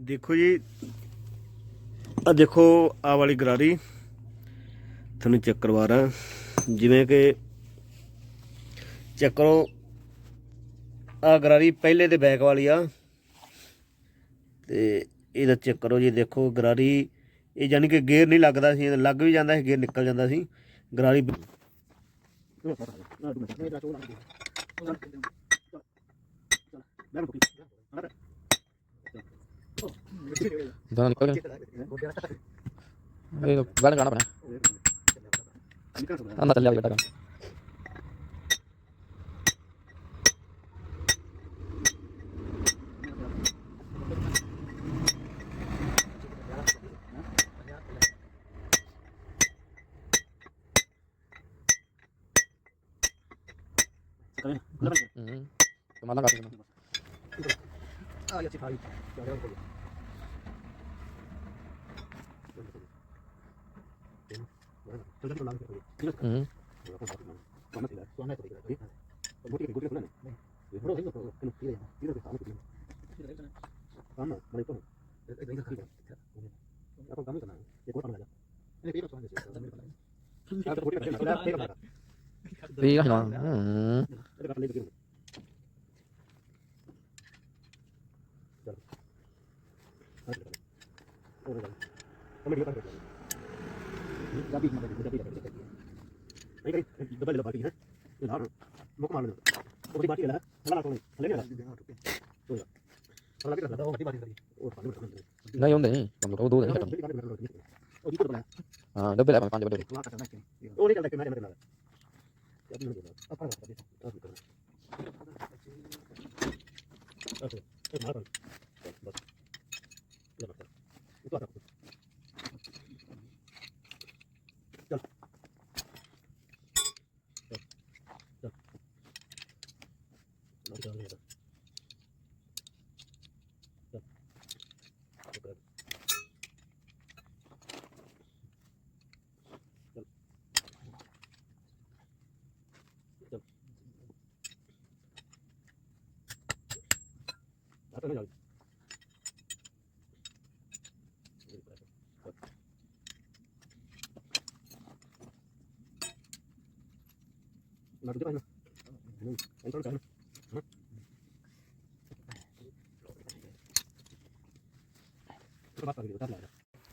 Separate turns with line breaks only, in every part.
ਦੇਖੋ ਜੀ ਆ ਦੇਖੋ ਆ ਵਾਲੀ ਗਰਾਰੀ। ਤੁਹਾਨੂੰ ਚੈੱਕ ਕਰਵਾ ਜਿਵੇਂ ਕਿ ਚੈੱਕ ਕਰੋ ਆ ਗਰਾਰੀ ਪਹਿਲੇ ਦੇ ਬੈਕ ਵਾਲੀ ਆ। ਤੇ ਇਹਦਾ ਚੈੱਕ ਕਰੋ ਜੀ, ਦੇਖੋ ਗਰਾਰੀ, ਇਹ ਯਾਨੀ ਕਿ ਗੇਅਰ ਨਹੀਂ ਲੱਗਦਾ ਸੀ ਲੱਗ ਵੀ ਜਾਂਦਾ ਸੀ, ਗੇਅਰ ਨਿਕਲ ਜਾਂਦਾ ਸੀ। ਗਰਾਰੀ दाना
निकल गया ये गाना गाना बना
अंदर
चल जा बेटा काम Kemana kaki?
Ah, ya sih, hari. Jangan lupa. ಹ್ಞೂ
ಈಗ ಹ್ಞೂ ಹ್ಞೂ
ਦਾਣਾ ਨਿਕਲ ਗਿਆ ਇਹ ਗਾਣਾ ਗਾਣਾ ਬਣਾ ਅੰਦਰ ਚੱਲਿਆ ਬੇਟਾ ਹੂੰ ਕਮਾਲਾ ਕਰ ਦੇਣਾ ਹੂੰ ਇਹ ਆ ਨਾ ਹੂੰ ਨਹੀਂ ਹੁੰਦੇ ਨਹੀਂ ਕੰਮ ਲੋ ਦੋ ਨਹੀਂ ਹਾਂ ਡੱਬੇ ਲੈ ਪੰਜ ਵੱਡੇ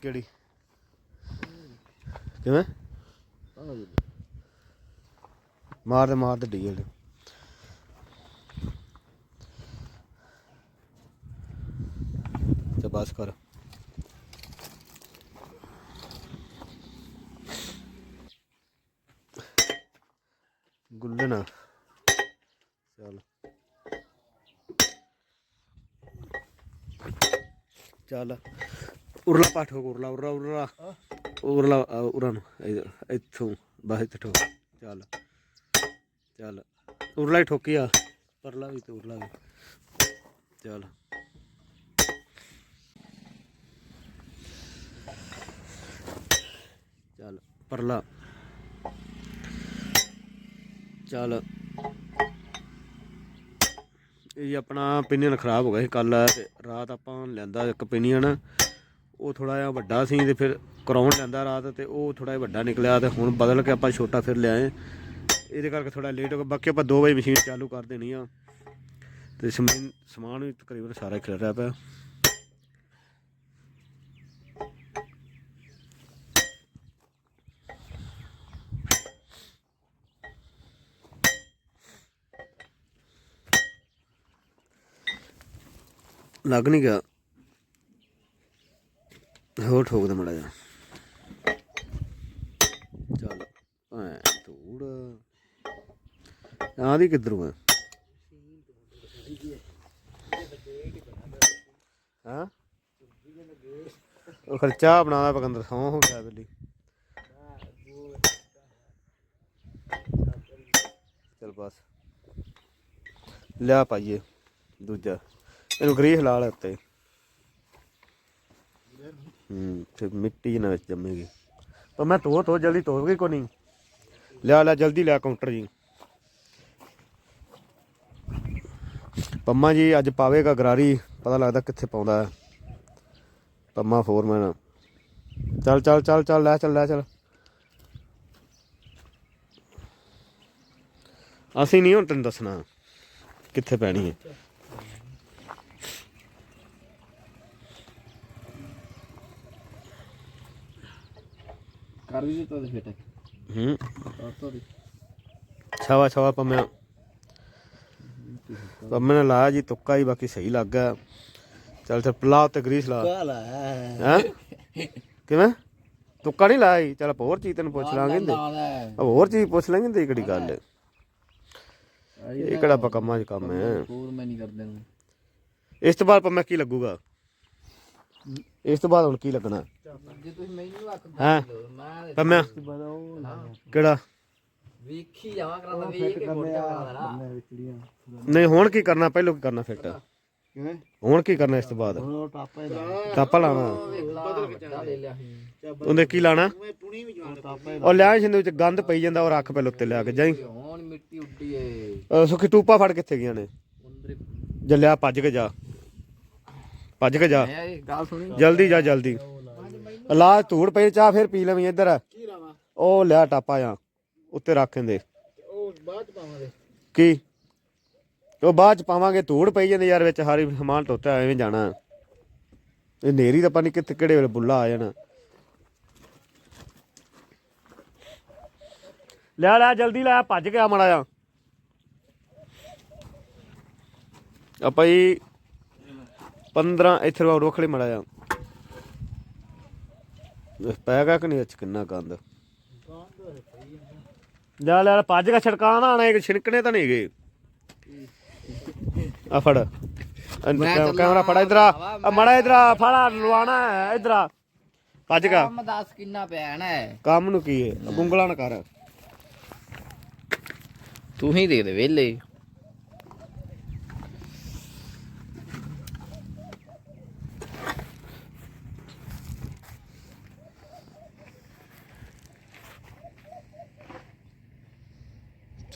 ਕਿਹੜੀ? ਕਿਵੇਂ? ਮਾਰ ਦੇ ਮਾਰ ਦੇ ਡੀਲ ਤੇ ਬਸ ਕਰ ਗੁੱਲਣਾ ਚੱਲ ਚੱਲ ਉਰਲਾ ਪਾਠੋ ਉਰਲਾ ਉਰਲਾ ਉਰਲਾ ਉਰਲਾ ਆ, ਉਰਾਂ ਨੂੰ ਇੱਥੋਂ ਬਸ ਇੱਥੇ ਠੋਕ ਚੱਲ ਚੱਲ ਉਰਲਾ ਹੀ ਠੋਕੀ ਆ ਪਰਲਾ ਵੀ ਤੇ ਉਰਲਾ ਵੀ ਚੱਲ ਚੱਲ ਪਰਲਾ ਚੱਲ ਇਹ ਆਪਣਾ ਪਿਨੀਅਨ ਖਰਾਬ ਹੋ ਗਿਆ ਸੀ ਕੱਲ ਰਾਤ ਆਪਾਂ ਲੈਂਦਾ ਇੱਕ ਪਿਨੀਅਨ ਉਹ ਥੋੜਾ ਜਿਹਾ ਵੱਡਾ ਸੀ ਤੇ ਫਿਰ ਕਰਾਉਣ ਲੈਂਦਾ ਰਾਤ ਤੇ ਉਹ ਥੋੜਾ ਜਿਹਾ ਵੱਡਾ ਨਿਕਲਿਆ ਤੇ ਹੁਣ ਬਦਲ ਕੇ ਆਪਾਂ ਛੋਟਾ ਫਿਰ ਲਿਆਏ। ਇਹਦੇ ਕਰਕੇ ਥੋੜਾ ਲੇਟ ਹੋ ਗਿਆ। ਬਾਕੀ ਆਪਾਂ 2 ਵਜੇ ਮਸ਼ੀਨ ਚਾਲੂ ਕਰ ਦੇਣੀ ਆ। ਤੇ ਸਮਾਨ ਸਮਾਨ ਵੀ ਤਕਰੀਬਨ ਸਾਰਾ ਖਿਲ ਰਿਹਾ ਪਿਆ। ਲੱਗ ਨਹੀਂ ਗਿਆ। ਹੋਰ ਠੋਕ ਦੇ ਮੜਾ ਜਾ ਚੱਲ ਐ ਧੂੜ ਆਦੀ ਕਿੱਧਰੋਂ ਆ? ਹਾਂ? ਉਹ ਖਰਚਾ ਬਣਾਦਾ ਪਕੰਦਰ, ਸੌਂ ਹੋ ਗਿਆ ਬਿੱਲੀ। ਚਲ ਬਸ। ਲਿਆ ਪਾਈਏ ਦੂਜਾ। ਇਹਨੂੰ ਗਰੀਸ ਲਾ ਉੱਤੇ। ਹੂੰ, ਤੇ ਮਿੱਟੀ ਨਾ ਵਿੱਚ ਜੰਮੇਗੀ। ਪਰ ਮੈਂ ਧੋ ਧੋ, ਜਲਦੀ ਧੋ ਗਈ ਕੋ ਨਹੀਂ? ਲਿਆ ਲੈ ਜਲਦੀ ਲਿਆ ਕਾਊਂਟਰ ਜੀ। ਪੰਮਾ ਜੀ, ਅੱਜ ਪਾਵੇਗਾ ਗਰਾਰੀ, ਪਤਾ ਲੱਗਦਾ ਕਿੱਥੇ ਪਾਉਂਦਾ ਹੈ। ਪੰਮਾ ਫੋਰਮੈਨ। ਚੱਲ ਚੱਲ ਚੱਲ ਚੱਲ, ਲੈ ਚੱਲ ਲੈ, ਚੱਲ। ਅਸੀਂ ਨਹੀਂ ਹੁਣ ਤੈਨੂੰ ਦੱਸਣਾ ਕਿੱਥੇ ਪੈਣੀ ਹੈ। ਛਵਾ ਛਵਾ ਪੰਮਿਆ ਪੰਮੇ ਨੇ ਲਾਇਆ ਜੀ ਤੁੱਕਾ ਹੀ ਬਾਕੀ ਸਹੀ ਲੱਗ ਗਿਆ ਚੱਲ ਚੱਲ ਪਲਾ ਤੇ ਗਰੀਸ ਲਾ
ਕਾਲਾ
ਹੈ ਕਿਵੇਂ ਤੁੱਕਾ ਨਹੀਂ ਲਾਇਆ ਜੀ ਚੱਲ ਆਪਾਂ ਹੋਰ ਚੀਜ਼ ਤੈਨੂੰ ਪੁੱਛ ਲਾਂਗੇ ਤੇ ਹੋਰ ਚੀਜ਼ ਪੁੱਛ ਲਾਂਗੇ ਤੇ ਕਿਹੜੀ ਗੱਲ ਹੈ ਇਹ ਕਿਹੜਾ ਆਪਾਂ ਕੰਮਾਂ 'ਚ ਕੰਮ ਹੈ
ਹੋਰ ਮੈਂ ਨਹੀਂ ਕਰਦੇ ਨੂੰ
ਇਸ ਤੋਂ ਬਾਅਦ ਪੰਮਾ ਕੀ ਲੱਗੂਗਾ ਇਸ ਤੋਂ ਬਾਅਦ ਹੁਣ ਕੀ ਲੱਗਣਾ
ਜੇ ਤੁਸੀਂ ਮੈਨੂੰ ਆਖ
ਹਾਂ?
ਮੈਂ
ਪੰਮਿਆ ਕਿਹੜਾ?
ਵੇਖੀ ਜਾਵਾਂ ਕਰਾਂ ਤਾਂ ਵੇਖ ਕੇ ਫੋਟੋ ਕਰਾ
ਨਹੀਂ ਹੁਣ ਕੀ ਕਰਨਾ? ਪਹਿਲਾਂ ਕੀ ਕਰਨਾ ਫਿੱਟ?
ਕਿਵੇਂ?
ਹੁਣ ਕੀ ਕਰਨਾ ਇਸ ਤੋਂ ਬਾਅਦ?
ਉਹ ਟਾਪਾ ਹੀ ਲਾ
ਟਾਪਾ ਲਾਣਾ
ਬਦਲ ਖਿਚਣਾ ਲੈ ਲਿਆ ਸੀ
ਉਹਦੇ ਕੀ ਲਾਣਾ?
ਟਾਪਾ
ਉਹ ਲਿਆ ਜਿੰਦੇ ਵਿੱਚ ਗੰਦ ਪਈ ਜਾਂਦਾ ਉਹ ਰੱਖ ਪਹਿਲਾਂ ਉੱਤੇ ਲਿਆ ਕੇ ਜਾਈ।
ਹੁਣ ਮਿੱਟੀ ਉੱਡੀ ਏ।
ਅਹ ਸੁੱਖੀ ਟੂਪਾ ਫੜ ਕਿੱਥੇ ਗਈਆਂ ਨੇ? ਜੱਲਿਆ ਭੱਜ ਕੇ ਜਾ। ਭੱਜ ਕੇ ਜਾ।
ਮੈਂ ਇਹ ਗੱਲ ਸੁਣੀ।
ਜਲਦੀ ਜਾ ਜਲਦੀ। ਲਾ ਧੂੜ ਪਈ ਚਾਹ ਫਿਰ ਪੀ ਲਵੀਂ ਇੱਧਰ।
ਕੀ ਲਾਵਾਂ?
ਉਹ ਲਿਆ ਟਾਪਾ ਆ ਉੱਤੇ ਰੱਖ ਦਿੰਦੇ
ਉਹ ਬਾਅਦ ਚ ਪਾਵਾਂਗੇ।
ਕੀ? ਉਹ ਬਾਅਦ ਚ ਪਾਵਾਂਗੇ ਧੂੜ ਪਈ ਜਾਂਦੀ ਯਾਰ ਵਿੱਚ ਹਾਰੀ ਸਮਾਨ ਟੋਟਾ ਐਵੇਂ ਜਾਣਾ। ਇਹ ਨੇਰੀ ਤਾਂ ਪਾਣੀ ਕਿੱਥੇ ਕਿਹੜੇ ਵੇਲੇ ਬੁੱਲਾ ਆ ਜਾਣਾ। ਲੈ ਲੈ ਜਲਦੀ ਲੈ ਭੱਜ ਗਿਆ ਮੜਾ ਆ ਆਪਾਂ ਹੀ 15 ਇੱਥੇ ਰੋ ਰੋਖ ਲਈ ਮੜਾ ਆ ਪੈਗਾ ਕਿ ਨਹੀਂ ਅੱਛ ਕਿੰਨਾ ਗੰਦ? ਲੈ ਲੈ ਲੈ, ਭੱਜ ਕੇ ਛੜਕਾਂ ਨਾ ਆਣਾ ਇੱਕ ਛਿਣਕਣੇ ਤਾਂ ਨਹੀਂ ਗਏ। ਆ ਫੜ। ਕੈਮਰਾ ਫੜ ਇਧਰ ਆ। ਮੜਾ ਇਧਰ ਆ ਫੜਾ ਲਵਾਣਾ ਹੈ ਇਧਰ ਆ। ਭੱਜ ਗਿਆ।
ਕੰਮ ਦੱਸ ਕਿੰਨਾ ਪਿਆ ਨਾ
ਕੰਮ ਨੂੰ ਕੀ ਹੈ? ਗੁੰਗਲਾ ਨਾ ਕਰ।
ਤੂੰ ਹੀ ਦੇ ਦੇ ਵੇਲੇ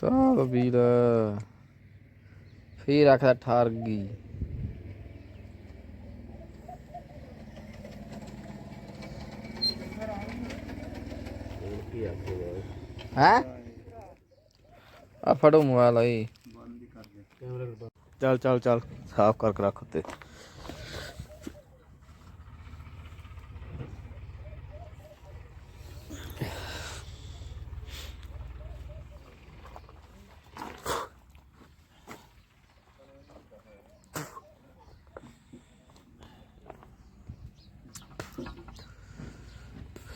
ਚੱਲ ਵੀਰ। ਫੇਰ ਆਖਦਾ ਠਾਰ ਗਈ। ਹੈ? ਆ ਫੜੋ ਮੋਬਾਈਲ ਓਏ।
ਚੱਲ ਚੱਲ ਚੱਲ। ਸਾਫ਼ ਕਰਕੇ ਰੱਖ ਉੱਤੇ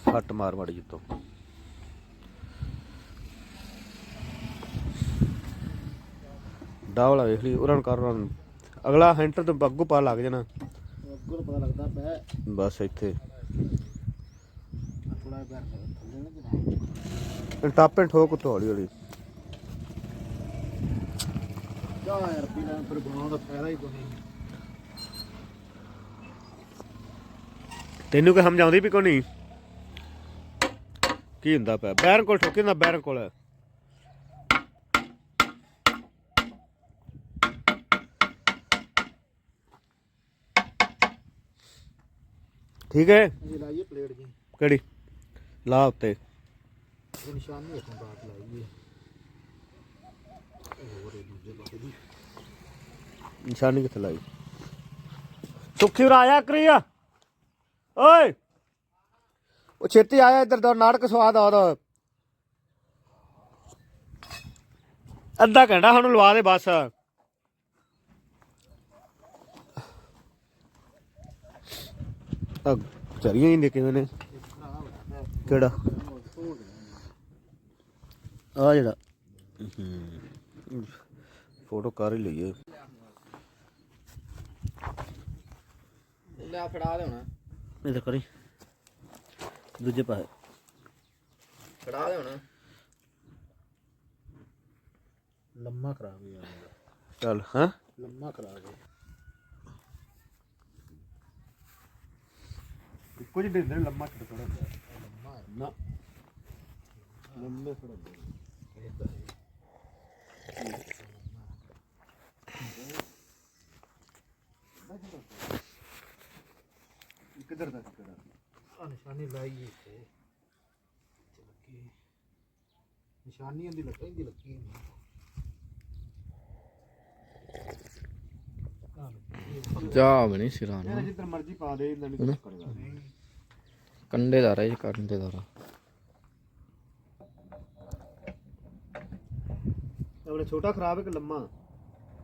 ਹੱਟ ਮਾਰ ਮਾੜੀ ਜਿੱਤੋਂ। ਡਾਵਲਾ ਵੇਖ ਲਈ ਉਹਨਾਂ ਨੂੰ ਕਰ ਉਹਨਾਂ ਨੂੰ ਅਗਲਾ ਹੈਂਟਰ ਤੋਂ ਅੱਗੋਂ ਪਾ ਲੱਗ ਜਾਣਾ।
ਅੱਗੋਂ ਪਤਾ ਲੱਗਦਾ ਪਿਆ।
ਬਸ ਇੱਥੇ।
ਥੋੜਾ ਥੱਲੇ ਨਾ
ਟਾਪੇ ਠੋਕ ਉੱਤੋਂ ਹੌਲੀ ਹੌਲੀ
ਜਾ ਯਾਰ ਪੀਣਾ ਫਿਰ ਬਣਾਉਣ ਦਾ ਫਾਇਦਾ ਹੀ ਕੋਈ
ਤੈਨੂੰ ਕਿ ਸਮਝਾਉਂਦੀ ਵੀ ਕੋਈ ਨਹੀਂ? ਕੀ ਹੁੰਦਾ ਪਿਆ? ਬੈਰਨ ਕੋਲ ਠੋਕੀ ਨਾ ਬੈਰਨ ਕੋਲ। ਠੀਕ ਹੈ?
ਜੀ ਲਾਈਏ ਪਲੇਟ ਜੀ।
ਕਿਹੜੀ? ਲਾ ਉੱਤੇ।
ਇਹ ਨਿਸ਼ਾਨ ਨਹੀਂ ਰੱਖਣ ਬਾਤ ਲਾਈਏ।
ਨਿਸ਼ਾਨੀ ਕਿੱਥੇ ਲਾਈ? ਸੁੱਖੀ ਉਰਾ ਆਇਆ ਕਰੀਆ। ਓਏ! ਉਹ ਛੇਤੀ ਆਇਆ ਇੱਧਰ ਦਾ ਨਾਟਕ ਸਵਾਦ ਆ ਉਹਦਾ ਅੱਧਾ ਘੰਟਾ ਸਾਨੂੰ ਲਵਾ ਦੇ ਬਸ। ਆ ਚਰੀਆਂ ਹੀ ਨੇ ਕਿਵੇਂ ਨੇ? ਕਿਹੜਾ? ਆ ਜਿਹੜਾ। ਫੋਟੋ ਕਰ ਹੀ ਲਈਏ।
ਲੈ ਫੜਾ ਦੇ ਹੁਣ।
ਇਧਰ ਕਰੀ। ਦੂਜੇ ਪਾਸੇ।
ਦੇ ਹੁਣ।
ਲੰਮਾ ਕਰਾ ਗਿਆ
ਚੱਲ ਹਾਂ?
ਲੰਮਾ ਕਰਾ ਗਿਆ
ਕੁਝ ਦਿਨ ਦੇ ਲੰਮਾ ਛੱਡ ਥੋੜਾ ਨਾ।
ਲੰਮੇ ਥੋੜਾ
ਕਿੱਧਰ ਦਾ ਕਿੱਧਰ
ਆ ਨਿਸ਼ਾਨੀ ਲਾਈ ਹੈ ਇੱਥੇ। ਲੱਗੀ। ਨਿਸ਼ਾਨੀ ਉਹਦੀ ਲੱਗੀ ਦੀ ਲੱਗੀ ਨਹੀਂ ਆਹ ਲੱਗੀ।
ਜਾ ਬਣੀ ਸਿਰਾਂ
ਇਹ
ਨੂੰ
ਜਿੱਧਰ ਮਰਜ਼ੀ ਪਾ ਦੇ ਇਹਨਾਂ ਨੂੰ ਕੁਛ ਕਰੇਗਾ
ਕੰਡੇਦਾਰ ਹੈ ਜੀ ਕੰਡੇਦਾਰ
ਆਪਣੇ ਛੋਟਾ ਖਰਾਬ ਹੈ ਕਿ ਲੰਮਾ?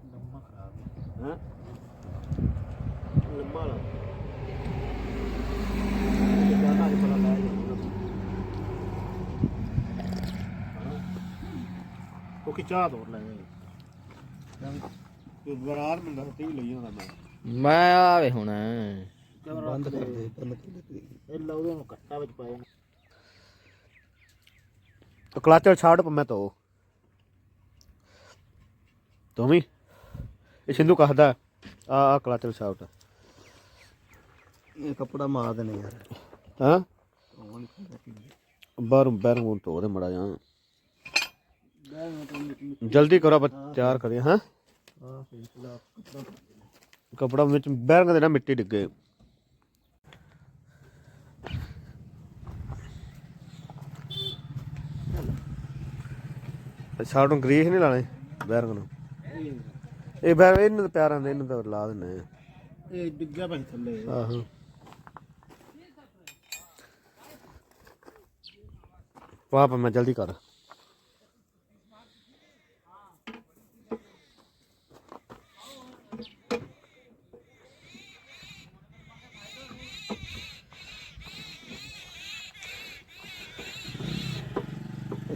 ਲੰਮਾ ਖਰਾਬ ਹੈ।
ਹੈ? ਲੰਮਾ ਵਾਲਾ ਜਾਨਾ ਨਹੀਂ ਪਤਾ ਲੈ
ਉਹ ਕਿ ਚਾਹ ਤੋੜ
ਬਰਾਰ ਮੰਗਾ ਤੇ ਹੀ ਲਈ ਜਾਂਦਾ ਮੈਂ।
ਮੈਂ ਆਵੇ ਹੁਣ।
ਬੰਦ ਕਰ ਦੇ ਦੇ ਇਹ ਲਾਉਦੇ ਨੂੰ ਕੱਟਾ ਵਿੱਚ ਪਾਇਆ।
तो ਕਲਾਚਰ ਛਾੜ ਮੈਂ ਤੋ ਤੁਮੀ ਇਹ ਸਿੰਧੂ ਕਹਦਾ ਆ ਆ ਕਲਾਚਰ ਛਾੜ
ਇਹ ਕੱਪੜਾ ਮਾਰ ਦੇਣੇ ਯਾਰ।
ਹਾਂ? ਬਾਹਰ ਬਾਹਰ ਧੋ ਦੇ ਮੜਾ ਜਾ ਜਲਦੀ ਕਰੋ ਆਪਾਂ ਤਿਆਰ
ਕੱਪੜਾ
ਕਪੜਾ ਵਿੱਚ ਬੈਰੰਗ ਦੇ ਨਾ ਮਿੱਟੀ ਡਿੱਗੇ। ਛਾੜ ਨੂੰ ਗਰੀਸ ਨਹੀਂ ਲਾਣੇ ਬੈਰੰਗ ਨੂੰ? ਇਹ ਬੈਰ ਇਹਨਾਂ ਦੇ ਪਿਆਰਾਂ ਦੇ ਇਹਨਾਂ ਦਾ ਲਾ ਦਿੰਨੇ
ਇਹ ਡਿੱਗਿਆ ਭਾਈ ਥੱਲੇ।
ਆਹੋ। ਮੈਂ ਜਲਦੀ ਕਰ।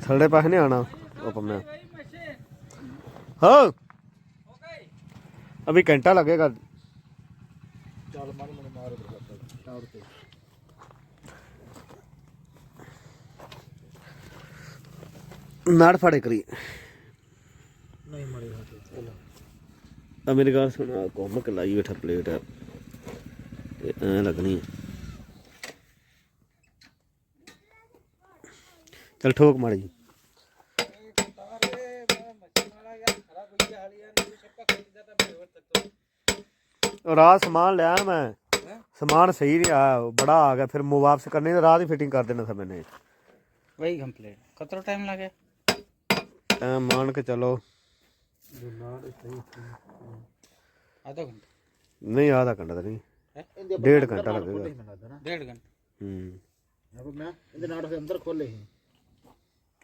ਥੜੇ ਪਾਸੇ ਨਹੀਂ ਆਣਾ ਉਹ ਪੰਮੇ ਹਾਂ। ਅਭੀ ਘੰਟਾ ਲੱਗੇਗਾ।
ਚੱਲ ਮਾਰ ਮੈਨੂੰ ਮਾਰ ਟਾਵਰ
ਕਰੀ
ਨਹੀਂ ਮਰੇ ਹੱਥ
ਮੇਰੇ ਗਾਲ ਸੁਣਾ ਲਾਈ ਬੈਠਾ ਪਲੇਟ ਤੇ ਐ ਲੱਗਣੀ ਚਲ ਠੋਕ ਮਾੜੀ ਜੀ ਉਹ ਰਾਤ ਸਮਾਨ ਲਿਆ ਮੈਂ ਸਮਾਨ ਸਹੀ ਨਹੀਂ ਆਇਆ ਉਹ ਬੜਾ ਆ ਗਿਆ ਫਿਰ ਮੋ ਵਾਪਸ ਕਰਨੇ ਤੇ ਰਾਤ ਹੀ ਫਿਟਿੰਗ ਕਰ ਦੇਣਾ ਸੀ ਮੈਨੇ
वही कंप्लीट कितना टाइम लगे
ਐ ਮੰਨ ਕੇ ਚਲੋ
आधा घंटा
ਨਹੀਂ ਆਦਾ ਘੰਟਾ ਤਾਂ ਨਹੀਂ
ਇਹਦੇ
ਡੇਢ ਘੰਟਾ ਲੱਗੇਗਾ
ਮੈਨੂੰ ਲੱਗਦਾ ਨਾ
डेढ़ घंटा
ਹੂੰ
ਅਬ ਮੈਂ ਇਹਦੇ ਨਾਲ ਦੇ ਅੰਦਰ ਖੋਲੇ ਸੀ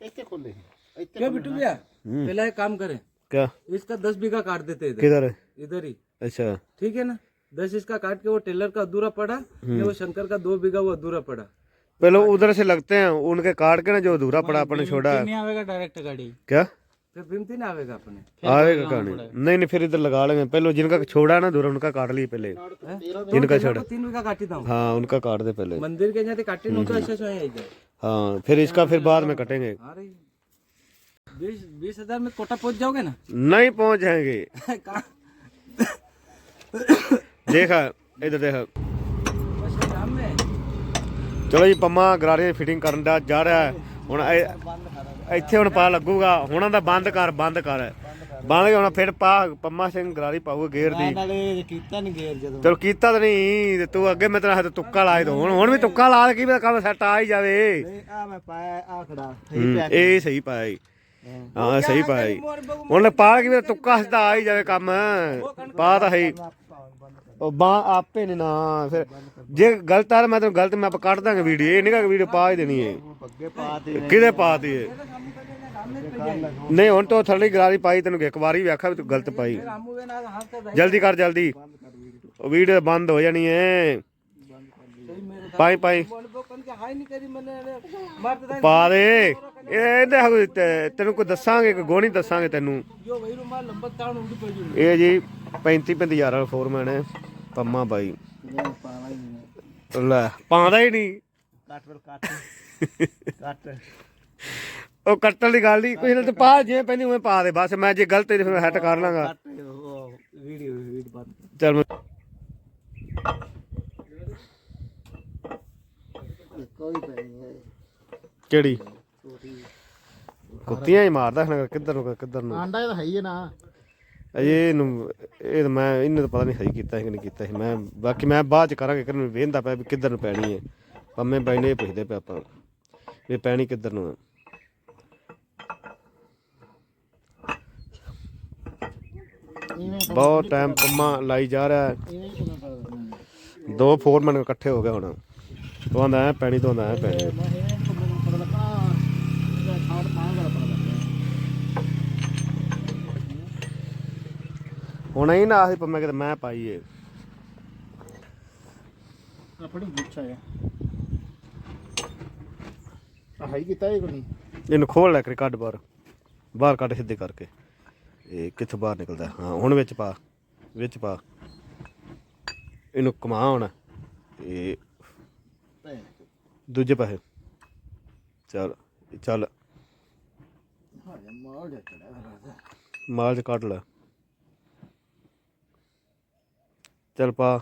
ਇੱਥੇ ਖੋਲੇ ਸੀ ਇੱਥੇ
क्या बिट्टू भैया
हम्म।
पहले एक काम करें
ਕਿਆ
इसका दस बीघा काट देते इधर
ਕਿਧਰ
इधर ही
ਅੱਛਾ
ठीक है ना दस इसका काट के वो टेलर का अधूरा पड़ा ये वो शंकर का दो बीघा वो अधूरा पड़ा
पहले उधर से लगते हैं उनके काट के ना जो अधूरा पड़ा अपने छोड़ा है
नहीं आवेगा डायरेक्ट गाड़ी
क्या
फिर बिमती ना आवेगा अपने
आएगा कहानी नहीं नहीं फिर इधर लगा लेंगे पहले जिनका छोड़ा ना अधूरा उनका काट लिए पहले जिनका छोड़ा
तीन बीघा काटी था
हाँ उनका काट दे पहले
मंदिर के जाते काटे नो तो ऐसे से आई जाए
हाँ फिर इसका फिर बाद में कटेंगे
अरे बीस बीस हजार में कोटा पहुंच जाओगे ना
नहीं पहुंच जाएंगे
ਦੇਖ ਇਧਰ ਦੇਖ।
ਚਲੋ ਜੀ ਪੰਮਾ ਗਰਾਰੇ ਫਿਟਿੰਗ ਕਰਨ ਦਾ ਜਾ ਰਿਹਾ ਹੁਣ ਇੱਥੇ ਹੁਣ ਪਾ ਲੱਗੂਗਾ। ਹੁਣ ਦਾ ਬੰਦ ਕਰ ਬੰਦ ਕਰ। ਬੰਦ ਕੇ ਹੁਣ ਫਿਰ ਪਾ ਪੰਮਾ ਸਿੰਘ ਗਰਾਰੀ ਪਾਊਗਾ ਗੇਰ ਦੀ।
ਨਾਲੇ ਕੀਤਾ
ਤਾਂ ਨਹੀਂ ਤੂੰ ਅੱਗੇ ਮੈਂ ਤੇਰਾ ਤੁੱਕਾ ਲਾਏ ਤੂੰ ਹੁਣ ਵੀ ਤੁੱਕਾ ਲਾ ਲੈ ਕੀ ਪਤਾ ਕੰਮ ਸੈਟ ਆ ਹੀ ਜਾਵੇ। ਇਹ ਸਹੀ ਪਾਇਆ ਜੀ। ਹਾਂ। ਸਹੀ ਪਾਇਆ ਜੀ। ਹੁਣ ਪਾ ਕੇ ਤੁੱਕਾ ਸਿੱਧਾ ਆ ਹੀ ਜਾਵੇ ਕੰਮ। ਪਾ ਤਾਂ ਹੈ ਉਹ ਆਪੇ ਨੇ ਨਾ ਫਿਰ ਜੇ ਗਲਤ ਆ ਮੈਂ ਤੈਨੂੰ ਗਲਤ ਮੈਂ ਆਪ ਕੱਢ ਦਾਂਗਾ ਵੀਡੀਓ ਇਹ ਨਹੀਂ ਕਿ ਵੀਡੀਓ ਪਾ ਹੀ ਦੇਣੀ ਹੈ
ਪੱਗੇ ਪਾ ਦੇ
ਨਹੀਂ ਹੁਣ ਤੋਂ ਥੱਲੇ ਗਰਾਰੀ ਪਾਈ ਤੈਨੂੰ ਇੱਕ ਵਾਰੀ ਵੇਖਾ ਵੀ ਤੂੰ ਗਲਤ ਪਾਈ। ਜਲਦੀ ਕਰ ਜਲਦੀ। ਵੀਡੀਓ ਬੰਦ ਹੋ ਜਾਣੀ ਹੈ ਪਾਈ ਪਾਈ। ਪਾ ਦੇ। ਇਹਦੇ ਤੈਨੂੰ ਕੋਈ ਦੱਸਾਂਗੇ ਕੋਈ ਗੋਣੀ ਦੱਸਾਂਗੇ ਤੈਨੂੰ। ਇਹ ਜੀ 35 35000 ਵਾਲਾ ਫੋਰਮੈਨ ਹੈ ਪੰਮਾ ਬਾਈ। ਲੈ ਪਾਉਂਦਾ ਹੀ ਨਹੀਂ।
ਕੱਟ ਫਿਰ ਕੱਟ। ਕੱਟ।
ਉਹ ਕੱਟਣ ਦੀ ਗੱਲ ਨਹੀਂ ਕੋਈ ਨਾ ਤੇ ਪਾ ਜਿਵੇਂ ਪੈਂਦੀ ਉਵੇਂ ਪਾ ਦੇ ਬਸ ਮੈਂ ਜੇ ਗਲਤ ਹੈ ਤੇ ਫਿਰ ਹੈਟ ਕਰ ਲਾਂਗਾ।
ਵੀਡੀਓ ਵੀਡੀਓ ਬੰਦ
ਚੱਲ ਮੈਂ
ਕੋਈ ਪੈਣੀ ਹੈ।
ਕਿਹੜੀ? ਕੁੱਤੀਆਂ ਹੀ ਮਾਰਦਾ ਕਿੱਧਰ ਨੂੰ ਕਿੱਧਰ ਨੂੰ?
ਆਂਡਾ ਤਾਂ ਹੀ ਹੈ ਨਾ।
ਅਜੇ ਇਹਨੂੰ, ਇਹ ਤਾਂ ਮੈਂ, ਇਹਨੂੰ ਤਾਂ ਪਤਾ ਨਹੀਂ ਸਹੀ ਕੀਤਾ ਸੀ ਕਿ ਨਹੀਂ ਕੀਤਾ ਸੀ ਮੈਂ, ਬਾਕੀ ਮੈਂ ਬਾਅਦ ਚ ਕਰਾਂਗੇ ਕਿ ਵੇਖਦਾ ਪਿਆ ਵੀ ਕਿੱਧਰ ਨੂੰ ਪੈਣੀ ਹੈ। ਪੰਮੇ ਬਾਈ ਨੇ ਇਹ ਪੁੱਛਦੇ ਪਿਆ ਆਪਾਂ ਵੀ ਪੈਣੀ ਕਿੱਧਰ ਨੂੰ ਹੈ। ਬਹੁਤ ਟਾਈਮ ਪੰਮਾ ਲਾਈ ਜਾ ਰਿਹਾ ਹੈ।
ਇਹ ਨਹੀਂ
ਦੋ ਫੋਰਮੈਨ ਇਕੱਠੇ ਹੋ ਗਏ ਹੁਣ। ਤੂੰ ਆਂਦਾ ਐ ਪੈਣੀ, ਤੂੰ ਆਂਦਾ ਐ ਪੈਣੀ
ਮੈਂ ਇਹ ਨਹੀਂ ਪਤਾ ਲੱਗਾ ਇਹਦਾ ਖਾਦ ਪਾਣ ਦਾ ਪਤਾ ਲੱਗਦਾ
ਹੁਣ ਹੀ ਨਾ ਆਹੀ ਪੰਮੇ ਕਿਤੇ ਮੈਂ ਪਾਈ ਏ
ਆਪਣੀ ਗੁੱਛਾ ਹੈ ਆ ਹਾਈ ਕੀਤਾ ਇਹ ਕੋਈ
ਇਹਨੂੰ ਖੋਲ ਲੈ ਕੇ ਕੱਢ ਬਾਹਰ। ਬਾਹਰ ਕੱਢ ਸਿੱਧੇ ਕਰਕੇ। ਇਹ ਕਿੱਥੇ ਬਾਹਰ ਨਿਕਲਦਾ? ਹਾਂ ਹੁਣ ਵਿੱਚ ਪਾ ਵਿੱਚ ਪਾ। ਇਹਨੂੰ ਕਮਾ ਹੁਣ। ਤੇ ਦੂਜੇ ਪਾਸੇ। ਚੱਲ ਚੱਲ।
ਹਾਂ ਮਾਲ
ਕੱਢ ਲੈ। ਚੱਲ ਪਾ।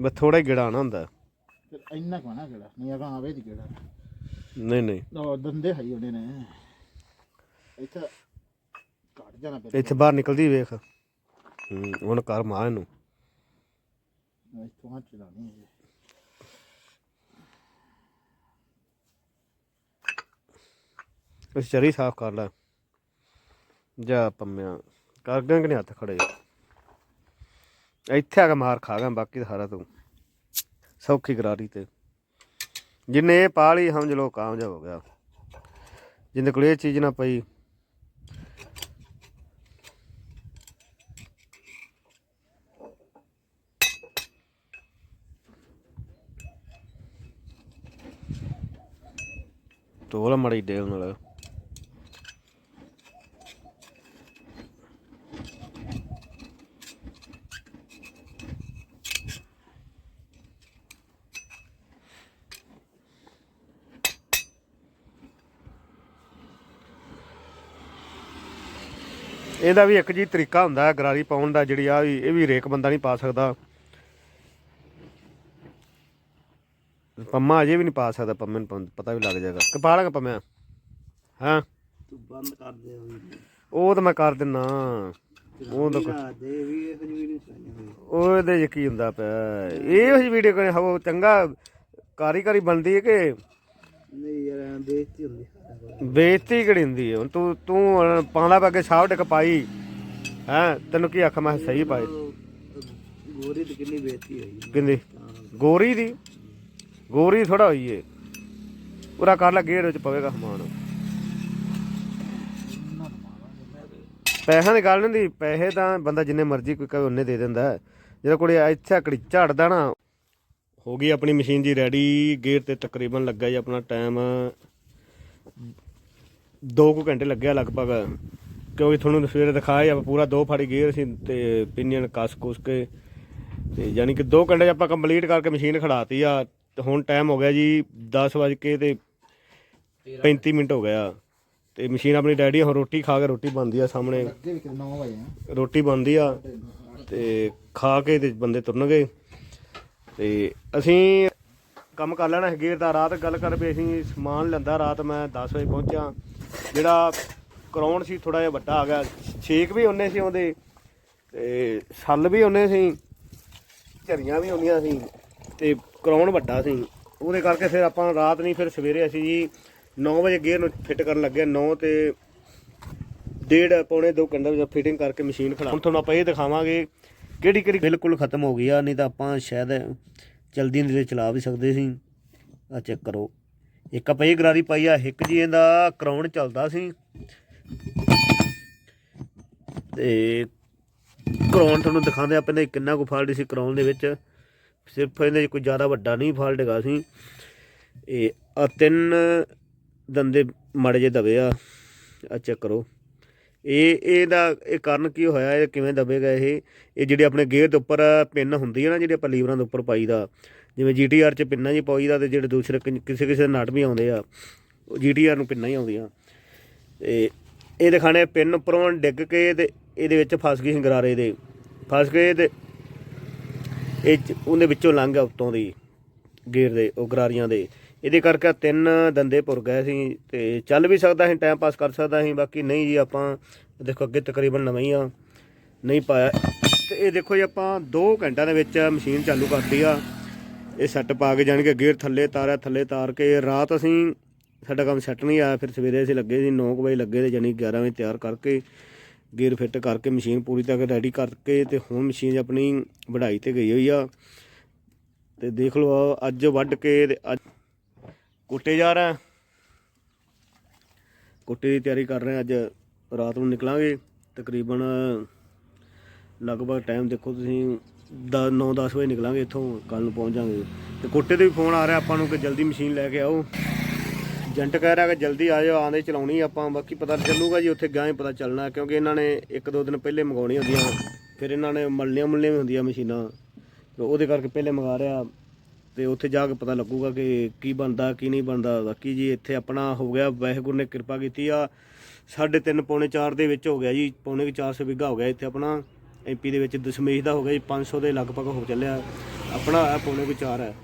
ਬਸ ਥੋੜਾ ਹੀ ਗਿੜਾ ਨਾ ਹੁੰਦਾ।
ਫਿਰ ਇੰਨਾ ਕਹਣਾ ਕਿਹੜਾ ਨਹੀਂ ਆਗਾ ਆਵੇ ਦੀ ਕਿਹੜਾ
ਨਹੀਂ ਨਹੀਂ।
ਉਹ ਦੰਦੇ ਹਾਈ ਉਹਨੇ ਨੇ। ਇੱਥੇ ਘਟ ਜਾਣਾ ਪਿਆ
ਇੱਥੇ ਬਾਹਰ ਨਿਕਲਦੀ ਵੇਖ। ਹੂੰ ਹੁਣ ਕਰ ਮਾਰ ਇਹਨੂੰ।
ਇੱਥੋਂ ਹੱਥ ਚਲਾਣੀ ਹੈ
ਉਸ ਚਰੀ ਸਾਫ਼ ਕਰ ਲੈ। ਜਾ ਪੰਮਿਆ। ਕਰ ਗਏ ਕਿ ਹੱਥ ਖੜੇ। ਇੱਥੇ ਆ ਕੇ ਮਾਰ ਖਾ ਗਿਆ, ਬਾਕੀ ਸਾਰਾ ਤੂੰ। ਸੌਖੀ ਕਰਾਰੀ ਤੇ। ਜਿੰਨੇ ਇਹ ਪਾ ਲਈ ਸਮਝ ਲੋ ਕਾਮਯਾਬ ਹੋ ਗਿਆ। ਜਿੰਦੇ ਕੋਲ ਇਹ ਚੀਜ਼ ਨਾ ਪਈ। ਤੋਲ ਮੜੀ ਡੇਲ ਨਾਲ। ਇਹਦਾ ਵੀ ਇੱਕ ਜੀ ਤਰੀਕਾ ਹੁੰਦਾ ਹੈ ਗਰਾਰੀ ਪਾਉਣ ਦਾ ਜਿਹੜੀ ਆ ਵੀ ਇਹ ਵੀ ਰੇਕ ਬੰਦਾ ਨਹੀਂ ਪਾ ਸਕਦਾ। ਪੰਮਾ ਅਜੇ ਵੀ ਨਹੀਂ ਪਾ ਸਕਦਾ ਪੰਮੇ ਨੂੰ ਪਤਾ ਵੀ ਲੱਗ ਜਾਏਗਾ। ਕਿ ਪਾ ਲਾਂਗਾ ਪੰਮਿਆ? ਹਾਂ?
ਤੂੰ ਬੰਦ ਕਰ ਦੇ
ਉਹ ਤਾਂ ਮੈਂ ਕਰ ਦਿੰਨਾ। ਉਹ ਤਾਂ ਕੁਛ-
ਦੇ ਵੀ ਇਹ ਜਿਹੀ ਨਹੀਂ ਚਾਹੀਦੀ
ਉਹਦੇ ਚ ਕੀ ਹੁੰਦਾ ਪਿਆ? ਇਹ ਜਿਹੀ ਵੀਡੀਓ ਕਰੇ ਹੋ ਚੰਗਾ ਕਾਰੀ ਕਾਰੀ ਬਣਦੀ ਹੈ ਕਿ?
ਨਹੀਂ ਯਾਰ ਬੇਇੱਜ਼ਤੀ ਹੁੰਦੀ।
ਬੇਇੱਜ਼ਤੀ ਕਿਹੜੀ ਹੁੰਦੀ ਹੈ ਹੁਣ ਤੂੰ ਤੂੰ ਪਾਉਂਦਾ ਪਾ ਕੇ ਸਾਹ ਟਿਕ ਪਾਈ ਹੈ? ਤੈਨੂੰ ਕੀ ਆਖਾਂ ਮੈਂ ਸਹੀ ਪਾਈ
ਗੋਰੀ ਦੀ ਕਿੰਨੀ ਬੇਇੱਜ਼ਤੀ ਹੋਈ
ਕਿੰਦੀ ਗੋਰੀ ਦੀ? ਗੋਰੀ ਥੋੜਾ ਹੋਈ ਏ। ਪੂਰਾ ਕਰ ਲੈ ਗੇੜ ਵਿੱਚ ਪਵੇਗਾ ਸਮਾਨ। ਪੈਸਿਆਂ ਦੀ ਗੱਲ ਨਹੀਂ ਹੁੰਦੀ। ਪੈਸੇ ਤਾਂ ਬੰਦਾ ਜਿੰਨੇ ਮਰਜ਼ੀ ਕੋਈ ਕਹੇ ਉਹਨੇ ਦੇ ਦਿੰਦਾ। ਜਦੋਂ ਕੋਲੇ ਇੱਥੇ ਕੜੀ ਝੜਦਾ ਨਾ। ਹੋ ਗਈ ਆਪਣੀ ਮਸ਼ੀਨ ਜੀ ਰੈਡੀ। ਗੇਅਰ ਤੇ ਤਕਰੀਬਨ ਲੱਗਾ ਜੀ ਆਪਣਾ ਟਾਈਮ। 2 ਕੁ ਘੰਟੇ ਲੱਗਿਆ ਲਗਭਗ। ਕਿਉਂਕਿ ਤੁਹਾਨੂੰ ਸਵੇਰੇ ਦਿਖਾਇਆ ਆਪਾਂ ਪੂਰਾ ਦੋ ਫਾੜੀ ਗੇਅਰ ਸੀ ਤੇ ਪਿਨੀਅਨ ਕੱਸ ਕੁਸ ਕੇ। ਤੇ ਯਾਨੀ ਕਿ 2 ਘੰਟੇ ਆਪਾਂ ਕੰਪਲੀਟ ਕਰਕੇ ਮਸ਼ੀਨ ਖੜਾਤੀ ਆ। ਹੁਣ ਟਾਈਮ ਹੋ ਗਿਆ ਜੀ 10 ਵਜੇ ਕੇ ਤੇ 35 ਮਿੰਟ ਹੋ ਗਿਆ। ਤੇ ਮਸ਼ੀਨ ਆਪਣੀ ਡੈਡੀ ਹੁਣ ਰੋਟੀ ਖਾ ਕੇ ਰੋਟੀ ਬਣਦੀ ਆ ਸਾਹਮਣੇ।
ਅੱਗੇ ਵੀ 9 ਵਜੇ ਆ।
ਰੋਟੀ ਬਣਦੀ ਆ ਤੇ ਖਾ ਕੇ ਤੇ ਬੰਦੇ ਤੁਰਨਗੇ ਤੇ ਅਸੀਂ ਕੰਮ ਕਰ ਲੈਣਾ ਹੈ ਗੇਰ ਦਾ ਰਾਤ ਗੱਲ ਕਰ ਪਏ ਅਸੀਂ ਸਮਾਨ ਲੈਂਦਾ ਰਾਤ ਮੈਂ 10 ਵਜੇ ਪਹੁੰਚਾ ਜਿਹੜਾ ਕਰਾਉਣ ਸੀ ਥੋੜਾ ਜਿਹਾ ਵੱਡਾ ਆ ਗਿਆ। ਛੇਕ ਵੀ ਉਹਨੇ ਸੀ ਉਹਦੇ ਤੇ ਸੱਲ ਵੀ ਉਹਨੇ ਸੀ, ਝਰੀਆਂ ਵੀ ਹੁੰਦੀਆਂ ਸੀ ਤੇ ਕਰਾਉਣ ਵੱਡਾ ਸੀ। ਉਹਦੇ ਕਰਕੇ ਫਿਰ ਆਪਾਂ ਰਾਤ ਨਹੀਂ ਫਿਰ ਸਵੇਰੇ ਅਸੀਂ ਜੀ 9 ਵਜੇ ਗੇਅਰ ਨੂੰ ਫਿੱਟ ਕਰਨ ਲੱਗੇ। 9 ਤੇ ਡੇਢ, ਪੌਣੇ 2 ਘੰਟੇ ਵਿੱਚ ਫਿਟਿੰਗ ਕਰਕੇ ਮਸ਼ੀਨ ਖੜਾ। ਹੁਣ ਤੁਹਾਨੂੰ ਆਪਾਂ ਇਹ ਦਿਖਾਵਾਂਗੇ ਕਿਹੜੀ ਕਿਹੜੀ ਬਿਲਕੁਲ ਖਤਮ ਹੋ ਗਈ ਆ, ਨਹੀਂ ਤਾਂ ਆਪਾਂ ਸ਼ਾਇਦ ਚਲਦੀ ਨਹੀਂ ਤੇ ਚਲਾ ਵੀ ਸਕਦੇ ਸੀ। ਆ ਚੈੱਕ ਕਰੋ। ਇੱਕ ਆਪਾਂ ਇਹ ਗਰਾਰੀ ਪਾਈ ਆ, ਇੱਕ ਜੀ ਇਹਦਾ ਕਰਾਉਣ ਚੱਲਦਾ ਸੀ। ਤੇ ਕਰਾਉਣ ਤੁਹਾਨੂੰ ਦਿਖਾਉਂਦੇ ਆਪਾਂ ਨੇ ਕਿੰਨਾ ਕੁ ਫਾਲਟ ਸੀ ਕਰਾਉਣ ਦੇ ਵਿੱਚ। ਸਿਰਫ ਇਹਦੇ 'ਚ ਕੋਈ ਜ਼ਿਆਦਾ ਵੱਡਾ ਨਹੀਂ ਫਾਲਟ ਹੈਗਾ ਸੀ। ਇਹ ਆ ਤਿੰਨ ਦੰਦੇ ਮਾੜੇ ਜਿਹੇ ਦਬੇ ਆ। ਆ ਚੈੱਕ ਕਰੋ। ਇਹ, ਇਹਦਾ, ਇਹ ਕਾਰਨ ਕੀ ਹੋਇਆ, ਇਹ ਕਿਵੇਂ ਦਬੇਗਾ ਇਹ? ਇਹ ਜਿਹੜੇ ਆਪਣੇ ਗੇਅਰ ਦੇ ਉੱਪਰ ਪਿੰਨ ਹੁੰਦੀ ਹੈ ਨਾ, ਜਿਹੜੇ ਆਪਾਂ ਲੀਵਰਾਂ ਦੇ ਉੱਪਰ ਪਾਈਦਾ ਜਿਵੇਂ ਜੀਟੀਆਰ 'ਚ ਪਿੰਨਾ ਜੀ ਪਾਈਦਾ ਤੇ ਜਿਹੜੇ ਦੂਸਰੇ ਕਿਸੇ ਕਿਸੇ ਦੇ ਨਟ ਵੀ ਆਉਂਦੇ ਆ, ਉਹ ਜੀਟੀਆਰ ਨੂੰ ਪਿੰਨਾਂ ਹੀ ਆਉਂਦੀਆਂ। ਤੇ ਇਹ ਦਿਖਾਣੇ ਪਿੰਨ ਉੱਪਰੋਂ ਡਿੱਗ ਕੇ ਤੇ ਇਹਦੇ ਵਿੱਚ ਫਸ ਗਈ ਸੀ ਗਰਾਰੇ ਦੇ। ਫਸ ਗਏ ਤੇ ਇਹ ਉਹਦੇ ਵਿੱਚੋਂ ਲੰਘ ਗਿਆ ਉੱਤੋਂ ਦੀ ਗੇਅਰ ਦੇ, ਉਹ ਗਰਾਰੀਆਂ ਦੇ। ਇਹਦੇ ਕਰਕੇ ਤਿੰਨ ਦੰਦੇ ਭੁਰ ਗਏ ਸੀ, ਤੇ ਚੱਲ ਵੀ ਸਕਦਾ ਸੀ ਟਾਈਮ ਪਾਸ ਕਰ ਸਕਦਾ ਸੀ, ਬਾਕੀ ਨਹੀਂ ਜੀ ਆਪਾਂ ਦੇਖੋ ਅੱਗੇ ਤਕਰੀਬਨ ਨਵੇਂ ਹੀ ਆ, ਨਹੀਂ ਪਾਇਆ। ਤੇ ਇਹ ਦੇਖੋ ਜੀ ਆਪਾਂ 2 ਘੰਟਿਆਂ ਦੇ ਵਿੱਚ ਮਸ਼ੀਨ ਚਾਲੂ ਕਰਤੀ ਆ। ਇਹ ਸੈੱਟ ਪਾ ਕੇ ਜਾਣ ਕੇ ਗੇਅਰ ਥੱਲੇ ਤਾਰਿਆ, ਥੱਲੇ ਤਾਰ ਕੇ ਰਾਤ ਅਸੀਂ ਸਾਡਾ ਕੰਮ ਸੈੱਟ ਨਹੀਂ ਆਇਆ, ਫਿਰ ਸਵੇਰੇ ਅਸੀਂ ਲੱਗੇ ਸੀ 9 ਵਜੇ ਲੱਗੇ ਤੇ ਜਾਨੀ 11 ਵਜੇ ਤਿਆਰ ਕਰਕੇ ਗੇਅਰ ਫਿੱਟ ਕਰਕੇ ਮਸ਼ੀਨ ਪੂਰੀ ਤਰ੍ਹਾਂ ਰੈਡੀ ਕਰਕੇ ਤੇ ਹੁਣ ਮਸ਼ੀਨ ਆਪਣੀ ਵਢਾਈ ਤੇ ਗਈ ਹੋਈ ਆ। ਤੇ ਦੇਖ ਲਓ ਅੱਜ ਵੱਢ ਕੇ ਤੇ ਅੱਜ ਕੁੱਟੇ ਜਾ ਰਿਹਾ। ਕੁੱਟੇ ਦੀ ਤਿਆਰੀ ਕਰ ਰਹੇ ਅੱਜ ਰਾਤ ਨੂੰ ਨਿਕਲਾਂਗੇ। ਤਕਰੀਬਨ ਲਗਭਗ ਟਾਈਮ ਦੇਖੋ ਤੁਸੀਂ 9-10 ਵਜੇ ਨਿਕਲਾਂਗੇ ਇੱਥੋਂ ਕੱਲ ਨੂੰ ਪਹੁੰਚ ਜਾਾਂਗੇ। ਤੇ ਕੋਟੇ ਤੇ ਵੀ ਫੋਨ ਆ ਰਿਹਾ ਆਪਾਂ ਨੂੰ ਕਿ ਜਲਦੀ ਮਸ਼ੀਨ ਲੈ ਕੇ ਆਓ। ਏਜੰਟ ਕਹਿ ਰਿਹਾ ਕਿ ਜਲਦੀ ਆ ਜਾਓ, ਆਂਦੇ ਚਲਾਉਣੀ ਆਪਾਂ, ਬਾਕੀ ਪਤਾ ਚੱਲੂਗਾ ਜੀ, ਉੱਥੇ ਗਾਂ ਹੀ ਪਤਾ ਚੱਲਣਾ, ਕਿਉਂਕਿ ਇਹਨਾਂ ਨੇ ਇੱਕ ਦੋ ਦਿਨ ਪਹਿਲੇ ਮੰਗਾਉਣੀ ਹੁੰਦੀਆਂ, ਫਿਰ ਇਹਨਾਂ ਨੇ ਮਲਣੀਆਂ ਮੁਲਣੀਆਂ ਵੀ ਹੁੰਦੀਆਂ ਮਸ਼ੀਨਾਂ, ਤੇ ਉਹਦੇ ਕਰਕੇ ਪਹਿਲੇ ਮੰਗਾ ਰਿਹਾ। ਤੇ ਉੱਥੇ ਜਾ ਕੇ ਪਤਾ ਲੱਗੂਗਾ ਕਿ ਕੀ ਬਣਦਾ, ਕੀ ਨਹੀਂ ਬਣਦਾ। ਬਾਕੀ ਜੀ, ਇੱਥੇ ਆਪਣਾ ਹੋ ਗਿਆ, ਵਾਹਿਗੁਰੂ ਨੇ ਕਿਰਪਾ ਕੀਤੀ ਆ। ਸਾਢੇ ਤਿੰਨ, ਪੌਣੇ 4 ਦੇ ਵਿੱਚ ਹੋ ਗਿਆ ਜੀ, ਪੌਣੇ 400 ਵਿੱਗਾ ਹੋ ਗਿਆ ਇੱਥੇ ਆਪਣਾ। ਐਮਪੀ ਦੇ ਵਿੱਚ ਦਸ਼ਮੇਸ਼ ਦਾ ਹੋ ਗਿਆ ਜੀ 500 ਦੇ ਲਗਭਗ ਹੋ ਚੱਲਿਆ। ਆਪਣਾ ਆ ਪੌਣੇ ਕੋਈ 4 ਹੈ।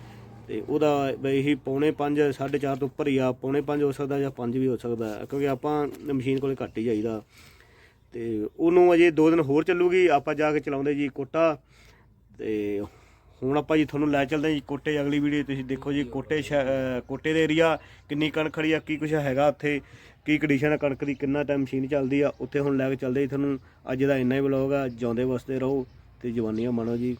ਤੇ ਉਹਦਾ ਬਈ ਇਹੀ ਪੌਣੇ 5 4.5 ਤੋਂ ਉੱਪਰ ਹੀ ਆ। ਪੌਣੇ 5 ਹੋ ਸਕਦਾ ਜਾਂ 5 ਵੀ ਹੋ ਸਕਦਾ ਕਿਉਂਕਿ ਆਪਾਂ ਮਸ਼ੀਨ ਕੋਲੇ ਘੱਟ ਹੀ ਜਾਈਦਾ। ਤੇ ਉਹਨੂੰ ਅਜੇ 2 ਦਿਨ ਹੋਰ ਚੱਲੂਗੀ, ਆਪਾਂ ਜਾ ਕੇ ਚਲਾਉਂਦੇ ਜੀ ਕੋਟਾ। ਤੇ ਹੁਣ ਆਪਾਂ ਜੀ ਤੁਹਾਨੂੰ ਲੈ ਚੱਲਦੇ ਹਾਂ ਜੀ ਕੋਟੇ, ਅਗਲੀ ਵੀਡੀਓ ਤੁਸੀਂ ਦੇਖੋ ਜੀ, ਕੋਟੇ ਸ਼ਹਿ- ਕੋਟੇ ਦੇ ਏਰੀਆ ਕਿੰਨੀ ਕਣਕ ਖੜੀ ਆ, ਕੀ ਕੁਛ ਹੈਗਾ ਉੱਥੇ। ਕੀ ਕੰਡੀਸ਼ਨ ਆ, ਕਣਕ ਦੀ, ਕਿੰਨਾ ਟਾਈਮ ਮਸ਼ੀਨ ਚੱਲਦੀ ਆ, ਉੱਥੇ ਹੁਣ ਲੈ ਕੇ ਚੱਲਦੇ ਜੀ ਤੁਹਾਨੂੰ। ਅੱਜ ਦਾ ਇੰਨਾ ਹੀ ਵਲੌਗ ਆ, ਜਿਉਂਦੇ ਵਸਦੇ ਰਹੋ ਤੇ ਜਵਾਨੀਆਂ ਮਾਣੋ ਜੀ।